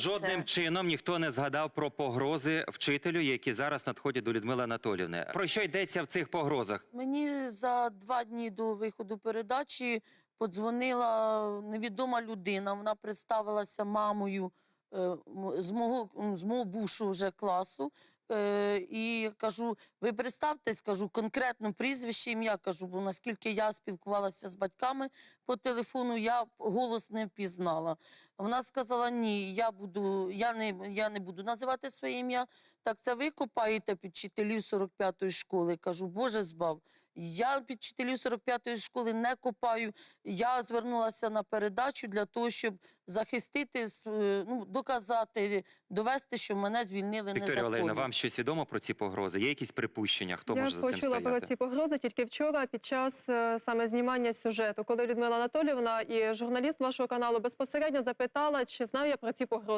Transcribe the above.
Жодним Це- чином ніхто не згадав про погрози вчителю, які зараз надходять до Людмили Анатолівни. Про що йдеться в цих погрозах? Мені за два дні до виходу передачі подзвонила невідома людина. Вона представилася мамою е, з мого, з мого бувшого вже класу. Е, і кажу, ви представтесь, кажу, конкретно прізвище, ім'я кажу, бо наскільки я спілкувалася з батьками по телефону, я голос не впізнала. Вона сказала: ні, я буду, я не, я не буду називати своє ім'я. Так це ви копаєте під вчителів 45-ї школи. Кажу, Боже збав. Я під вчителів 45-ї школи не копаю. Я звернулася на передачу для того, щоб захистити, св- ну, доказати, довести, що мене звільнили Вікторія незаконно. Валерійовна, вам щось відомо про ці погрози? Є якісь припущення? Хто Я може за цим почула про ці погрози тільки вчора під час е, саме знімання сюжету, коли Людмила Анатоліївна і журналіст вашого каналу безпосередньо запитала, чи знаю я про ці погрози.